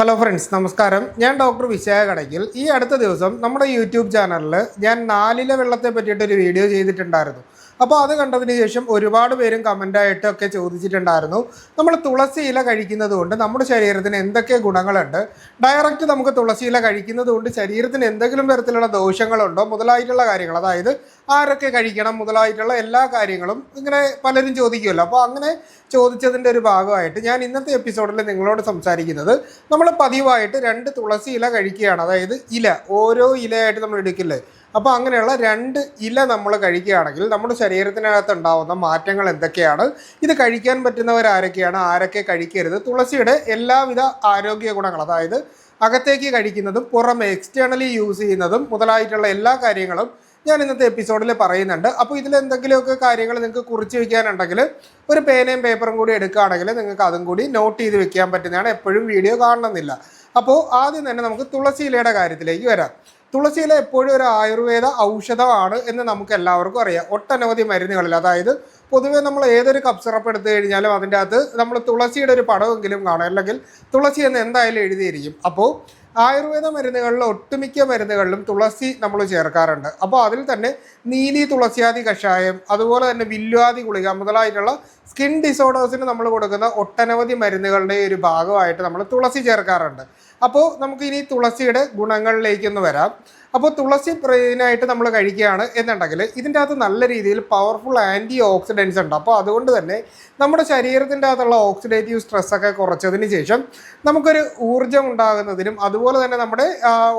Hello friends നമസ്കാരം. ഞാൻ doctor വിശയ Kadakkal ഈ അടുത്ത ദിവസം നമ്മുടെ യൂട്യൂബ് ചാനലിൽ ഞാൻ നാലിലെ വെള്ളത്തെ പറ്റിയിട്ടൊരു വീഡിയോ ചെയ്തിട്ടുണ്ടായിരുന്നു. അപ്പോൾ അത് കണ്ടതിന് ശേഷം ഒരുപാട് പേരും കമന്റായിട്ടൊക്കെ ചോദിച്ചിട്ടുണ്ടായിരുന്നു. നമ്മൾ തുളസി ഇല കഴിക്കുന്നത് കൊണ്ട് നമ്മുടെ ശരീരത്തിന് എന്തൊക്കെ ഗുണങ്ങളുണ്ട്? ഡയറക്റ്റ് നമുക്ക് തുളസി ഇല കഴിക്കുന്നത് കൊണ്ട് ശരീരത്തിന് എന്തെങ്കിലും തരത്തിലുള്ള ദോഷങ്ങളുണ്ടോ? മുതലായിട്ടുള്ള കാര്യങ്ങൾ അതായത് ആരൊക്കെ കഴിക്കണം മുതലായിട്ടുള്ള എല്ലാ കാര്യങ്ങളും ഇങ്ങനെ പലരും ചോദിക്കുമല്ലോ. അപ്പോൾ അങ്ങനെ ചോദിച്ചതിന്റെ ഒരു ഭാഗമായിട്ട് ഞാൻ ഇന്നത്തെ എപ്പിസോഡിൽ നിങ്ങളോട് സംസാരിക്കുന്നത് നമ്മൾ പതിവായിട്ട് രണ്ട് തുളസി ഇല കഴിക്കുകയാണ്. അതായത് ഇല ഓരോ ഇലയായിട്ട് നമ്മൾ എടുക്കില്ലേ? അപ്പോൾ അങ്ങനെയുള്ള രണ്ട് ഇല നമ്മൾ കഴിക്കുകയാണെങ്കിൽ നമ്മുടെ ശരീരത്തിനകത്ത് ഉണ്ടാവുന്ന മാറ്റങ്ങൾ എന്തൊക്കെയാണ്? ഇത് കഴിക്കാൻ പറ്റുന്നവർ ആരൊക്കെയാണ്? ആരൊക്കെ കഴിക്കരുത്? തുളസിയുടെ എല്ലാവിധ ആരോഗ്യ ഗുണങ്ങൾ അതായത് അകത്തേക്ക് കഴിക്കുന്നതും പുറമെ എക്സ്റ്റേണലി യൂസ് ചെയ്യുന്നതും മുതലായിട്ടുള്ള എല്ലാ കാര്യങ്ങളും ഞാൻ ഇന്നത്തെ എപ്പിസോഡിൽ പറയുന്നുണ്ട്. അപ്പോൾ ഇതിൽ എന്തെങ്കിലുമൊക്കെ കാര്യങ്ങൾ നിങ്ങൾക്ക് കുറിച്ച് വയ്ക്കാനുണ്ടെങ്കിൽ ഒരു പേനയും പേപ്പറും കൂടി എടുക്കുകയാണെങ്കിൽ നിങ്ങൾക്ക് അതും കൂടി നോട്ട് ചെയ്ത് വെക്കാൻ പറ്റുന്നതാണ്. എപ്പോഴും വീഡിയോ കാണണമെന്നില്ല. അപ്പോൾ ആദ്യം തന്നെ നമുക്ക് തുളസി ഇലയുടെ കാര്യത്തിലേക്ക് വരാം. തുളസി ഇല എപ്പോഴും ഒരു ആയുർവേദ ഔഷധമാണ് എന്ന് നമുക്ക് എല്ലാവർക്കും അറിയാം. ഒട്ടനവധി മരുന്നുകളിൽ. അതായത് പൊതുവെ നമ്മൾ ഏതൊരു കപ്പ് സിറപ്പ് എടുത്തു കഴിഞ്ഞാലും അതിന്റെ അകത്ത് നമ്മൾ തുളസിയുടെ ഒരു പടമെങ്കിലും കാണും. അല്ലെങ്കിൽ തുളസി എന്ന് എന്തായാലും എഴുതിയിരിക്കും. അപ്പോൾ ആയുർവേദ മരുന്നുകളിൽ ഒട്ടുമിക്ക മരുന്നുകളിലും തുളസി നമ്മൾ ചേർക്കാറുണ്ട്. അപ്പോൾ അതിൽ തന്നെ നീലി തുളസിയാദി കഷായം അതുപോലെ തന്നെ വില്വാദി ഗുളിക മുതലായിട്ടുള്ള സ്കിൻ ഡിസോർഡേഴ്സിന് നമ്മൾ കൊടുക്കുന്ന ഒട്ടനവധി മരുന്നുകളുടെ ഒരു ഭാഗമായിട്ട് നമ്മൾ തുളസി ചേർക്കാറുണ്ട്. അപ്പോൾ നമുക്ക് ഇനി തുളസിയുടെ ഗുണങ്ങളിലേക്കൊന്ന് വരാം. അപ്പോൾ തുളസി പ്രതിനായിട്ട് നമ്മൾ കഴിക്കുകയാണ് എന്നുണ്ടെങ്കിൽ ഇതിന്റെ അകത്ത് നല്ല രീതിയിൽ പവർഫുൾ ആന്റി ഓക്സിഡൻസ് ഉണ്ട്. അപ്പോൾ അതുകൊണ്ട് തന്നെ നമ്മുടെ ശരീരത്തിന്റെ അകത്തുള്ള ഓക്സിഡേറ്റീവ് സ്ട്രെസ്സൊക്കെ കുറച്ചതിന് ശേഷം നമുക്കൊരു ഊർജം ഉണ്ടാകുന്നതിനും അതുപോലെ തന്നെ നമ്മുടെ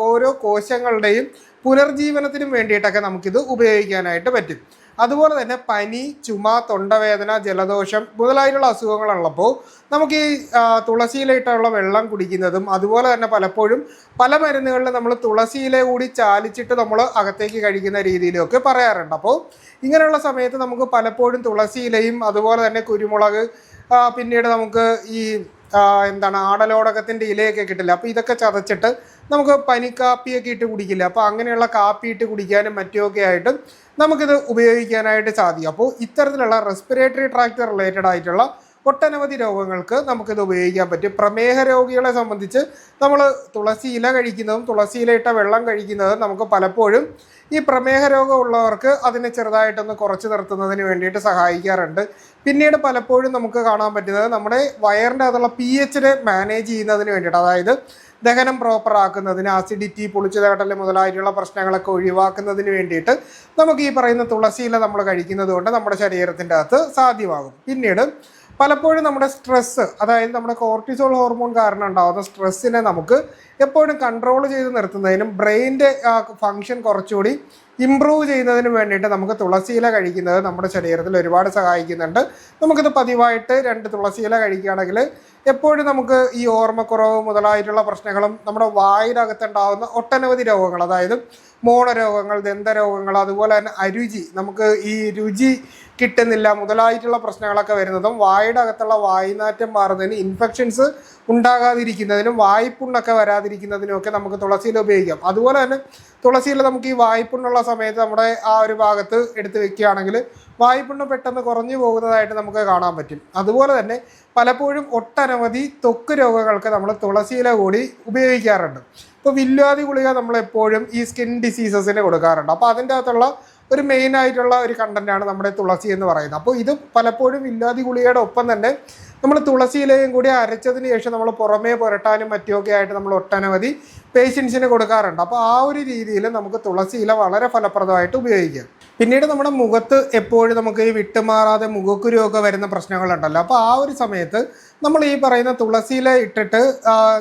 ഓരോ കോശങ്ങളുടെയും പുനർജീവനത്തിനും വേണ്ടിയിട്ടൊക്കെ നമുക്കിത് ഉപയോഗിക്കാനായിട്ട് പറ്റും. അതുപോലെ തന്നെ പനി ചുമ തൊണ്ടവേദന ജലദോഷം മുതലായിട്ടുള്ള അസുഖങ്ങളുള്ളപ്പോൾ നമുക്ക് ഈ തുളസിയിലിട്ടുള്ള വെള്ളം കുടിക്കുന്നതും അതുപോലെ തന്നെ പലപ്പോഴും പല മരുന്നുകളിലും നമ്മൾ തുളസിയില കൂടി ചാലിച്ചിട്ട് നമ്മൾ അകത്തേക്ക് കഴിക്കുന്ന രീതിയിലൊക്കെ പറയാറുണ്ട്. അപ്പോൾ ഇങ്ങനെയുള്ള സമയത്ത് നമുക്ക് പലപ്പോഴും തുളസിയിലയും അതുപോലെ തന്നെ കുരുമുളക് പിന്നീട് നമുക്ക് ഈ എന്താണ് ആടലോടകത്തിന്റെ ഇലയൊക്കെ കിട്ടില്ല. അപ്പോൾ ഇതൊക്കെ ചതച്ചിട്ട് നമുക്ക് പനിക്കാപ്പിയൊക്കെ ഇട്ട് കുടിക്കില്ല. അപ്പോൾ അങ്ങനെയുള്ള കാപ്പി ഇട്ട് കുടിക്കാനും മറ്റുമൊക്കെ ആയിട്ട് നമുക്കിത് ഉപയോഗിക്കാനായിട്ട് സാധിക്കും. അപ്പോൾ ഇത്തരത്തിലുള്ള റെസ്പിറേറ്ററി ട്രാക്ട് റിലേറ്റഡ് ആയിട്ടുള്ള ഒട്ടനവധി രോഗങ്ങൾക്ക് നമുക്കിത് ഉപയോഗിക്കാൻ പറ്റും. പ്രമേഹ രോഗികളെ സംബന്ധിച്ച് നമ്മൾ തുളസി ഇല കഴിക്കുന്നതും തുളസി ഇലയിട്ട വെള്ളം കഴിക്കുന്നതും നമുക്ക് പലപ്പോഴും ഈ പ്രമേഹ രോഗമുള്ളവർക്ക് അതിനെ ചെറുതായിട്ടൊന്ന് കുറച്ച് നിർത്തുന്നതിന് വേണ്ടിയിട്ട് സഹായിക്കാറുണ്ട്. പിന്നീട് പലപ്പോഴും നമുക്ക് കാണാൻ പറ്റുന്നത് നമ്മുടെ വയറിന്റെ അകത്തുള്ള പി എച്ചിനെ മാനേജ് ചെയ്യുന്നതിന് വേണ്ടിയിട്ട് അതായത് ദഹനം പ്രോപ്പർ ആക്കുന്നതിന് ആസിഡിറ്റി പുളിച്ചുതേട്ടൽ മുതലായിട്ടുള്ള പ്രശ്നങ്ങളൊക്കെ ഒഴിവാക്കുന്നതിന് വേണ്ടിയിട്ട് നമുക്ക് ഈ പറയുന്ന തുളസിയില നമ്മൾ കഴിക്കുന്നത് കൊണ്ട് നമ്മുടെ ശരീരത്തിന്റെ അകത്ത് സാധ്യമാകും. പിന്നീട് പലപ്പോഴും നമ്മുടെ സ്ട്രെസ്സ് അതായത് നമ്മുടെ കോർട്ടിസോൾ ഹോർമോൺ കാരണം ഉണ്ടാകുന്ന സ്ട്രെസ്സിനെ നമുക്ക് എപ്പോഴും കൺട്രോൾ ചെയ്ത് നിർത്തുന്നതിനും ബ്രെയിന്റെ ഫങ്ഷൻ കുറച്ചുകൂടി ഇമ്പ്രൂവ് ചെയ്യുന്നതിനും വേണ്ടിയിട്ട് നമുക്ക് തുളസിയില കഴിക്കുന്നത് നമ്മുടെ ശരീരത്തിൽ ഒരുപാട് സഹായിക്കുന്നുണ്ട്. നമുക്കിത് പതിവായിട്ട് രണ്ട് തുളസിയില കഴിക്കുകയാണെങ്കിൽ എപ്പോഴും നമുക്ക് ഈ ഓർമ്മക്കുറവ് മുതലായിട്ടുള്ള പ്രശ്നങ്ങളും നമ്മുടെ വായിലകത്തുണ്ടാകുന്ന ഒട്ടനവധി രോഗങ്ങൾ അതായത് മോണരോഗങ്ങൾ ദന്തരോഗങ്ങൾ അതുപോലെ തന്നെ അരുചി നമുക്ക് ഈ രുചി കിട്ടുന്നില്ല മുതലായിട്ടുള്ള പ്രശ്നങ്ങളൊക്കെ വരുന്നതും വായുടെ അകത്തുള്ള വായുനാറ്റം മാറുന്നതിന് ഇൻഫെക്ഷൻസ് ഉണ്ടാകാതിരിക്കുന്നതിനും വായ്പുണ്ണൊക്കെ വരാതിരിക്കുന്നതിനും ഒക്കെ നമുക്ക് തുളസിയിൽ ഉപയോഗിക്കാം. അതുപോലെ തന്നെ തുളസിയിൽ നമുക്ക് ഈ വായ്പുണ്ണുള്ള സമയത്ത് നമ്മുടെ ആ ഒരു ഭാഗത്ത് എടുത്ത് വെക്കുകയാണെങ്കിൽ വായ്പുണ്ണ് പെട്ടെന്ന് കുറഞ്ഞു പോകുന്നതായിട്ട് നമുക്ക് കാണാൻ പറ്റും. അതുപോലെ തന്നെ പലപ്പോഴും ഒട്ടനവധി തൊക്ക് രോഗങ്ങൾക്ക് നമ്മൾ തുളസിയില കൂടി ഉപയോഗിക്കാറുണ്ട്. ഇപ്പോൾ വില്ലാതി ഗുളിക നമ്മൾ എപ്പോഴും ഈ സ്കിൻ ഡിസീസസിന് കൊടുക്കാറുണ്ട്. അപ്പോൾ അതിന്റെ അകത്തുള്ള ഒരു മെയിൻ ആയിട്ടുള്ള ഒരു കണ്ടന്റാണ് നമ്മുടെ തുളസി എന്ന് പറയുന്നത്. അപ്പോൾ ഇത് പലപ്പോഴും ഇല്ലാതി ഗുളികയുടെ ഒപ്പം തന്നെ നമ്മൾ തുളസിയിലയും കൂടി അരച്ചതിന് ശേഷം നമ്മൾ പുറമേ പുരട്ടാനും മറ്റുമൊക്കെ ആയിട്ട് നമ്മൾ ഒട്ടനവധി പേഷ്യൻസിന് കൊടുക്കാറുണ്ട്. അപ്പോൾ ആ ഒരു രീതിയിൽ നമുക്ക് തുളസിയില വളരെ ഫലപ്രദമായിട്ട് ഉപയോഗിക്കാം. പിന്നീട് നമ്മുടെ മുഖത്ത് എപ്പോഴും നമുക്ക് ഈ വിട്ടുമാറാതെ മുഖക്കുരുവൊക്കെ വരുന്ന പ്രശ്നങ്ങളുണ്ടല്ലോ. അപ്പോൾ ആ ഒരു സമയത്ത് നമ്മൾ ഈ പറയുന്ന തുളസിയില ഇട്ടിട്ട്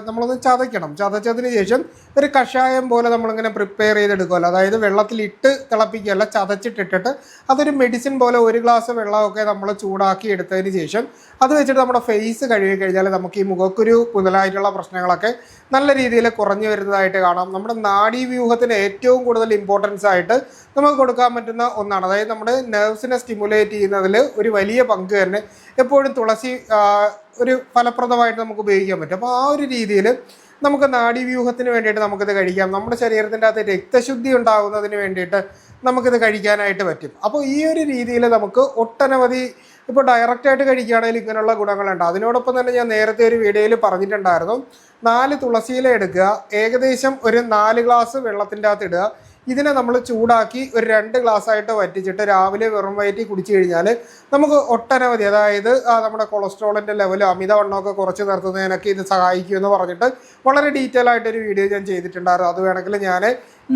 നമ്മളൊന്ന് ചതയ്ക്കണം. ചതച്ചതിന് ശേഷം ഒരു കഷായം പോലെ നമ്മളിങ്ങനെ പ്രിപ്പയർ ചെയ്തെടുക്കുമല്ലോ അതായത് വെള്ളത്തിൽ ഇട്ട് തിളപ്പിക്കുകയല്ല ചതച്ചിട്ടിട്ടിട്ട് അതൊരു മെഡിസിൻ പോലെ ഒരു ഗ്ലാസ് വെള്ളമൊക്കെ നമ്മൾ ചൂടാക്കി എടുത്തതിന് ശേഷം അത് വെച്ചിട്ട് നമ്മുടെ ഫേസ് കഴുകി കഴിഞ്ഞാൽ നമുക്ക് ഈ മുഖക്കുരു മുതലായിട്ടുള്ള പ്രശ്നങ്ങളൊക്കെ നല്ല രീതിയിൽ കുറഞ്ഞു വരുന്നതായിട്ട് കാണാം. നമ്മുടെ നാഡീവ്യൂഹത്തിന് ഏറ്റവും കൂടുതൽ ഇമ്പോർട്ടൻസ് ആയിട്ട് നമുക്ക് കൊടുക്കാൻ പറ്റുന്ന ഒന്നാണ്. അതായത് നമ്മുടെ നെർവ്സിനെ സ്റ്റിമുലേറ്റ് ചെയ്യുന്നതിൽ ഒരു വലിയ പങ്ക് തന്നെ. എപ്പോഴും തുളസി ഒരു ഫലപ്രദമായിട്ട് നമുക്ക് ഉപയോഗിക്കാൻ പറ്റും. അപ്പോൾ ആ ഒരു രീതിയിൽ നമുക്ക് നാഡീവ്യൂഹത്തിന് വേണ്ടിയിട്ട് നമുക്കിത് കഴിക്കാം. നമ്മുടെ ശരീരത്തിന്റെ അകത്ത് രക്തശുദ്ധി ഉണ്ടാകുന്നതിന് വേണ്ടിയിട്ട് നമുക്കിത് കഴിക്കാനായിട്ട് പറ്റും. അപ്പോൾ ഈ ഒരു രീതിയിൽ നമുക്ക് ഒട്ടനവധി ഇപ്പോൾ ഡയറക്റ്റായിട്ട് കഴിക്കുകയാണെങ്കിൽ ഇങ്ങനെയുള്ള ഗുണങ്ങളുണ്ട്. അതിനോടൊപ്പം തന്നെ ഞാൻ നേരത്തെ ഒരു വീഡിയോയിൽ പറഞ്ഞിട്ടുണ്ടായിരുന്നു. നാല് തുളസിയില എടുക്കുക. ഏകദേശം ഒരു നാല് ഗ്ലാസ് വെള്ളത്തിന്റെ അകത്ത് ഇടുക. ഇതിനെ നമ്മൾ ചൂടാക്കി ഒരു രണ്ട് ഗ്ലാസ് ആയിട്ട് വറ്റിച്ചിട്ട് രാവിലെ വെറും വയറ്റി കുടിച്ചു കഴിഞ്ഞാൽ നമുക്ക് ഒട്ടനവധി അതായത് നമ്മുടെ കൊളസ്ട്രോളിന്റെ ലെവലും അമിതവണ്ണമൊക്കെ കുറച്ച് നിർത്തുന്നതിനൊക്കെ ഇത് സഹായിക്കുമെന്ന് പറഞ്ഞിട്ട് വളരെ ഡീറ്റെയിൽ ആയിട്ടൊരു വീഡിയോ ഞാൻ ചെയ്തിട്ടുണ്ടായിരുന്നു. അത് വേണമെങ്കിൽ ഞാൻ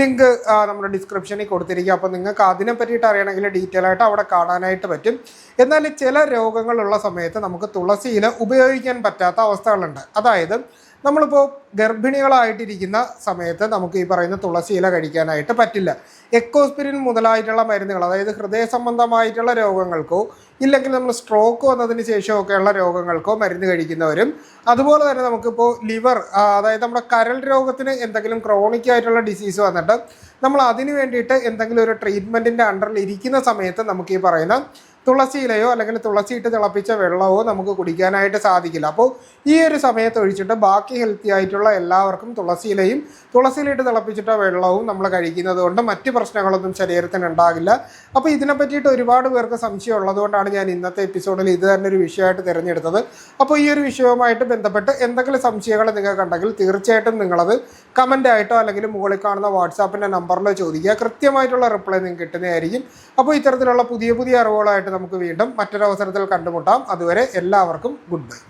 ലിങ്ക് നമ്മുടെ ഡിസ്ക്രിപ്ഷനിൽ കൊടുത്തിരിക്കുക അപ്പോൾ നിങ്ങൾക്ക് അതിനെ പറ്റിയിട്ട് അറിയണമെങ്കിൽ ഡീറ്റെയിൽ ആയിട്ട് അവിടെ കാണാനായിട്ട് പറ്റും. എന്നാൽ ചില രോഗങ്ങളുള്ള സമയത്ത് നമുക്ക് തുളസിയില ഉപയോഗിക്കാൻ പറ്റാത്ത അവസ്ഥകളുണ്ട്. അതായത് നമ്മളിപ്പോൾ ഗർഭിണികളായിട്ടിരിക്കുന്ന സമയത്ത് നമുക്ക് ഈ പറയുന്ന തുളസി ഇല കഴിക്കാനായിട്ട് പറ്റില്ല. എക്കോസ്പിരിൻ മുതലായിട്ടുള്ള മരുന്നുകൾ അതായത് ഹൃദയ സംബന്ധമായിട്ടുള്ള രോഗങ്ങൾക്കോ ഇല്ലെങ്കിൽ നമ്മൾ സ്ട്രോക്ക് വന്നതിന് ശേഷമൊക്കെയുള്ള രോഗങ്ങൾക്കോ മരുന്ന് കഴിക്കുന്നവരും അതുപോലെ തന്നെ നമുക്കിപ്പോൾ ലിവർ അതായത് നമ്മുടെ കരൾ രോഗത്തിന് എന്തെങ്കിലും ക്രോണിക് ആയിട്ടുള്ള ഡിസീസ് വന്നിട്ട് നമ്മൾ അതിന് വേണ്ടിയിട്ട് എന്തെങ്കിലും ഒരു ട്രീറ്റ്മെന്റിന്റെ അണ്ടറിൽ ഇരിക്കുന്ന സമയത്ത് നമുക്ക് ഈ പറയുന്ന തുളസിയിലയോ അല്ലെങ്കിൽ തുളസി ഇട്ട് തിളപ്പിച്ച വെള്ളമോ നമുക്ക് കുടിക്കാനായിട്ട് സാധിക്കില്ല. അപ്പോൾ ഈ ഒരു സമയത്ത് ഒഴിച്ചിട്ട് ബാക്കി ഹെൽത്തി ആയിട്ടുള്ള എല്ലാവർക്കും തുളസിയിലയും തുളസിയിലിട്ട് തിളപ്പിച്ചിട്ട വെള്ളവും നമ്മൾ കഴിക്കുന്നത് കൊണ്ട് മറ്റ് പ്രശ്നങ്ങളൊന്നും ശരീരത്തിന് ഉണ്ടാകില്ല. അപ്പോൾ ഇതിനെ പറ്റിയിട്ട് ഒരുപാട് പേർക്ക് സംശയം ഉള്ളതുകൊണ്ടാണ് ഞാൻ ഇന്നത്തെ എപ്പിസോഡിൽ ഇത് തന്നെ ഒരു വിഷയമായിട്ട് തിരഞ്ഞെടുത്തത്. അപ്പോൾ ഈ ഒരു വിഷയവുമായിട്ട് ബന്ധപ്പെട്ട് എന്തെങ്കിലും സംശയങ്ങൾ നിങ്ങൾക്കുണ്ടെങ്കിൽ തീർച്ചയായിട്ടും നിങ്ങളത് കമന്റ് ആയിട്ടോ അല്ലെങ്കിൽ മുകളിൽ കാണുന്ന വാട്സാപ്പിന്റെ നമ്പറിലോ ചോദിക്കുക. കൃത്യമായിട്ടുള്ള റിപ്ലൈ നിങ്ങൾക്ക് കിട്ടുന്നതായിരിക്കും. അപ്പോൾ ഇത്തരത്തിലുള്ള പുതിയ പുതിയ അറിവുകളായിട്ട് നമുക്ക് വീണ്ടും മറ്റൊരവസരത്തിൽ കണ്ടുമുട്ടാം. അതുവരെ എല്ലാവർക്കും ഗുഡ് ബൈ.